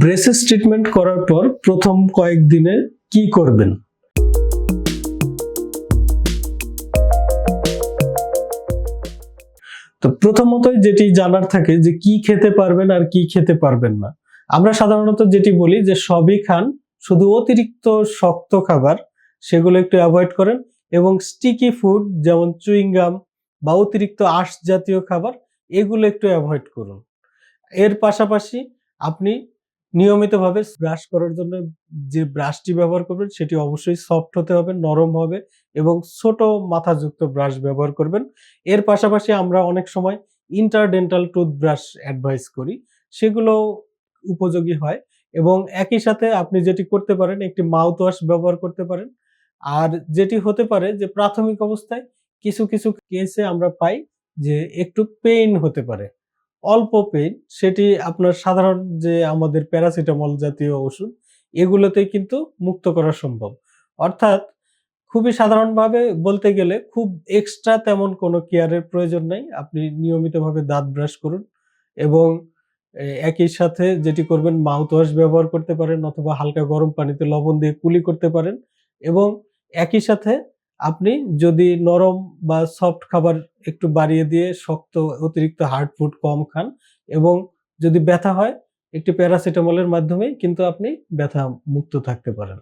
Braces treatment করার পর প্রথম কয়েকদিনে কি করবেন? তো প্রথমতই যেটি জানার থাকে যে কি খেতে পারবেন আর কি খেতে পারবেন না। আমরা সাধারণত যেটি বলি যে সবই খান, শুধু অতিরিক্ত শক্ত খাবার সেগুলো একটু অ্যাভয়েড করেন এবং স্টিকি ফুড যেমন চুইংগাম বা অতিরিক্ত আঁশ জাতীয় খাবার, এগুলো একটু অ্যাভয়েড করুন। এর পাশাপাশি আপনি নিয়মিতভাবে ব্রাশ করার জন্য যে ব্রাশটি ব্যবহার করবেন, সেটি অবশ্যই সফট হতে হবে, নরম হবে এবং ছোট মাথাযুক্ত ব্রাশ ব্যবহার করবেন। এর পাশাপাশি আমরা অনেক সময় ইন্টারডেন্টাল টুথব্রাশ অ্যাডভাইস করি, সেগুলো উপযোগী হয় এবং একই সাথে আপনি যেটি করতে পারেন, একটি মাউথ ওয়াশ ব্যবহার করতে পারেন। আর যেটি হতে পারে যে প্রাথমিক অবস্থায় কিছু কিছু কেসে আমরা পাই যে একটু পেইন হতে পারে। অল্প পেইন সেটি আপনার সাধারণ যে আমাদের প্যারাসিটামল জাতীয় ওষুধ, এগুলোতে কিন্তু মুক্ত করা সম্ভব। অর্থাৎ খুবই সাধারণভাবে বলতে গেলে খুব এক্সট্রা তেমন কোনো কেয়ারের প্রয়োজন নেই। আপনি নিয়মিতভাবে দাঁত ব্রাশ করুন এবং একই সাথে যেটি করবেন মাউথ ওয়াশ ব্যবহার করতে পারেন অথবা হালকা গরম পানিতে লবণ দিয়ে কুলি করতে পারেন এবং একই সাথে আপনি যদি নরম বা সফট খাবার একটু বাড়িয়ে দিয়ে শক্ত অতিরিক্ত হার্ড ফুড কম খান এবং যদি ব্যথা হয়, একটি প্যারাসিটামলের মাধ্যমে কিন্তু আপনি ব্যথা মুক্ত থাকতে পারেন।